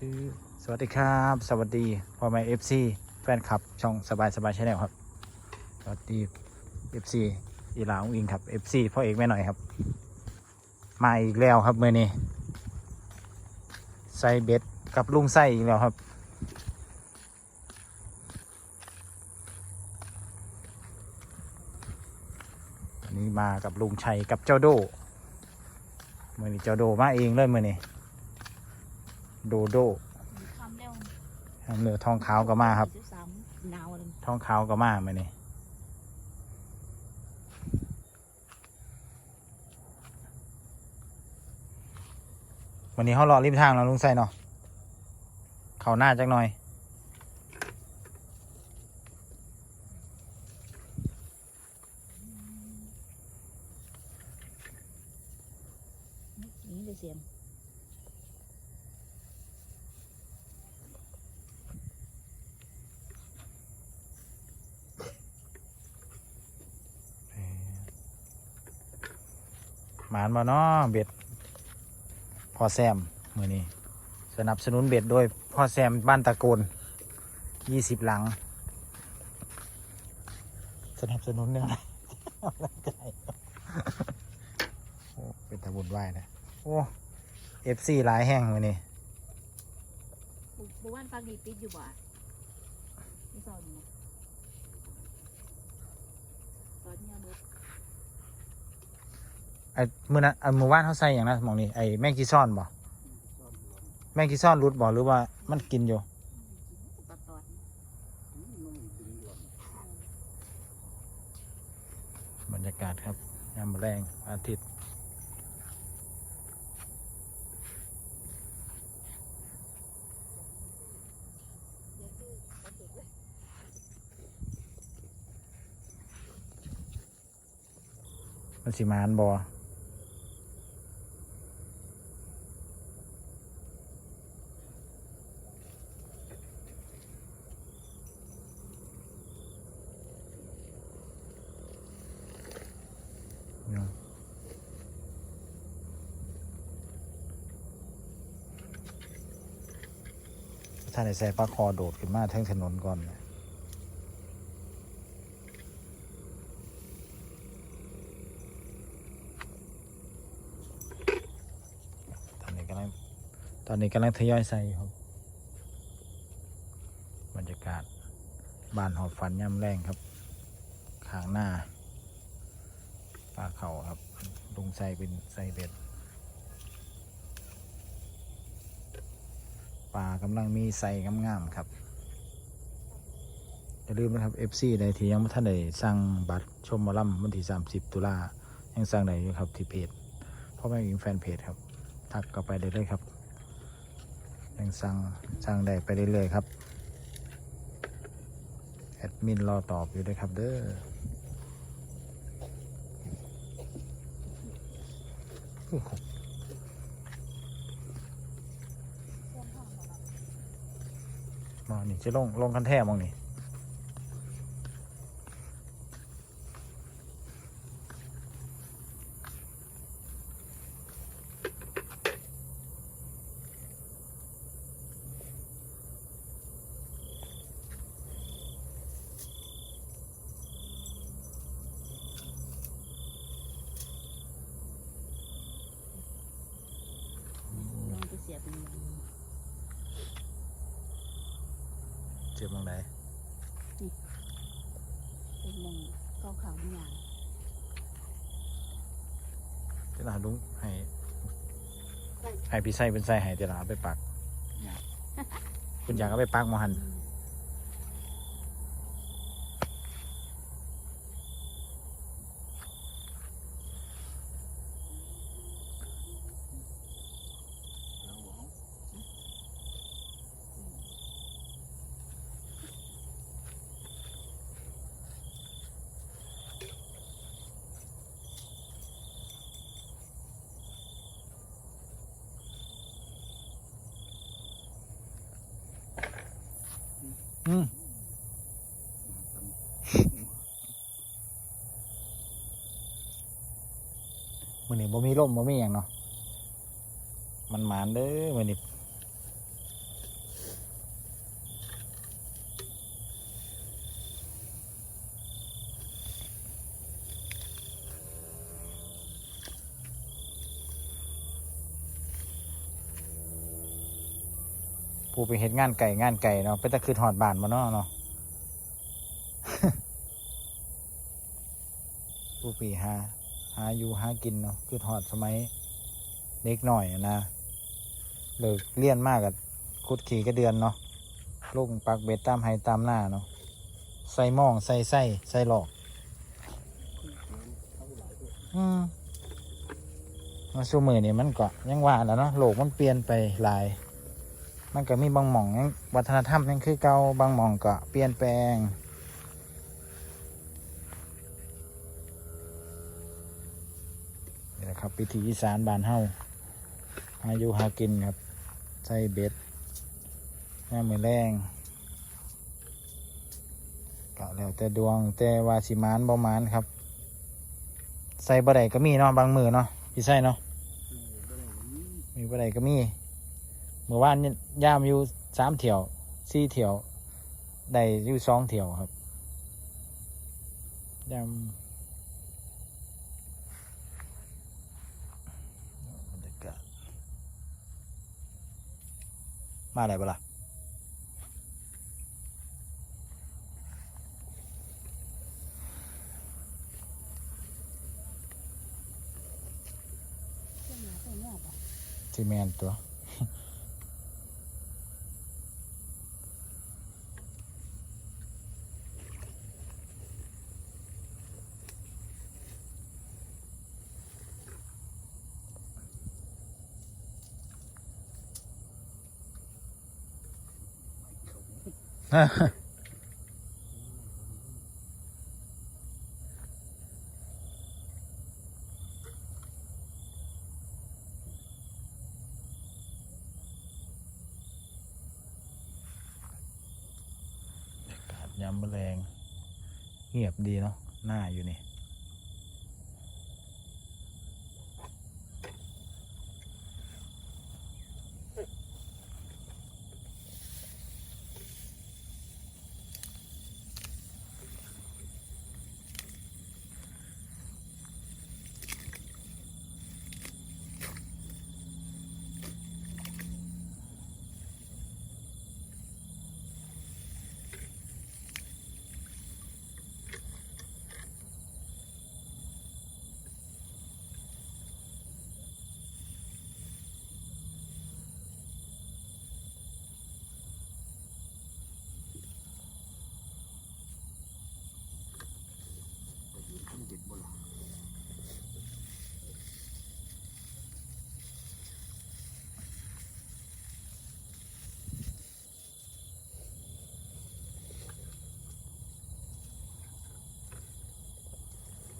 สวัสดีครับ สวัสดีพ่อแม่เอฟซีแฟนคลับ ช่องสบายสบายชาแนลครับ สวัสดีเอฟซีอีหลาองอิงครับเอฟซีพ่อเอกแม่หน่อยครับ มาอีกแล้วครับเมื่อนี้ใส่เบ็ดกับลุงไส้อีกแล้วครับวันนี้มากับลุงชัยกับเจ้าโดเมื่อนี้เจ้าโดมาเองเลยเมื่อนี้ โดโดความเร็วทางเรือทองขาวก็มาครับ สิสามหนาวเลยทองขาวก็มาเมื่อนี้วันนี้เขารอริมทางเราะลุงใส่เนาะเขาหน้าจักหน่อย นี่เลยเสียง หมานมาเนาะเบ็ดพ่อแซมมือนี้สนับสนุนเบ็ดโดยพ่อแซมบ้านตะโกนยี่สิบหลัง สนับสนุนเนี่ยอะไรโอ้เป็นตะบุญไหวายนะโอ้เอฟซีหลายแห้งมือนี้บุบ้านฟังดีปิดอยู่บ่ไม่สอนนะตอนนี้เบิด ไอ้มือนั้นไอ้มือว่านเขาใส่อย่างนั้นมองนี่ไอ้แมงกีซ่อนบ่แมงกีซ่อนรุดบ่หรือว่ามันกินอยู่ตอดตอดบรรยากาศครับยามแรงอาทิตย์มันสิมานบ ถ้าในใส่ปลาคอโดดขึ้นมาทั้งถนนก่อนตอนนี้กำลังตอนนี้กำลังทยอยใส่ครับ บรรยากาศบ้านหอบฝันย่ำแรงครับข้างหน้าปลาเขาครับลุงใส่เป็นใส่เบ็ด ปลากำลังมีใส่งามๆครับอย่าลืมนะครับ FC ใดที่ยังไม่ท่านได้สั่งบัตรชมมอลำวันที่ 30 ตุลายังสั่งได้อยู่ครับที่เพจพ่อแม่หญิงแฟนเพจครับทักเข้าไปได้เลยครับ ยังสั่งสั่งได้ไปเรื่อยๆครับแอดมินรอตอบอยู่ด้วยครับเด้อโอ้โห มองนี่จะลงลงกันแท้มองนี่ลองไปเสียบมัน เจ็บมองไหนเป็นมงเก้าขาวอย่างเดี๋ยวหาลุงให้ให้พี่ไส้เป็นไส้ให้เดี๋ยวหาเอาไปปัก คุณอยากเอาไปปักหมอหัน อืม มือนี้บ่มีลมบ่มีอย่างเนาะมันหมานเด้อมือนี้ ผู้ไปเฮ็ดงานไก่งานไก่เนาะไปตะคืนหอดบานมาเนาะเนาะผู้ปีหาหาอยู่หากินเนาะคือหอดสมัยเด็กหน่อยนะเลิกเลี้ยนมากกับคุดขี่กระเดือนเนาะลูกปักเบ็ดตามไห้ตามหน้าเนาะใส่หมองใส่ไส้ใส่หลอกอืมมาสู้มือนี่มันก็ยังว่าแล้วเนาะโลกมันเปลี่ยนไปหลาย มันก็มีบางหม่องยังวัฒนธรรมยังคือเก่าบางหม่องก็เปลี่ยนแปลง นี่แหละครับพิธีอีสานบานเฮาหายู่หากินครับ ใส่เบ็ดแม่มือแรงก็แล้วแต่ดวงแต่วาสิมานบ่มานครับ ใส่บ่ได้ก็มีเนาะบางมือเนาะพี่ใส่เนาะมีบ่ได้ก็มี มื่อวานนี่ย่ามอยู่สามเถียวสี่เถียวได้อยู่สองเถียวครับย่ามบรรยากาศมาได้ล่ะเจ้าหน้าเจ้าหน้าบ่ที่แมนตัว ยามแมลงเงียบดีเนาะหน้าอยู่นี่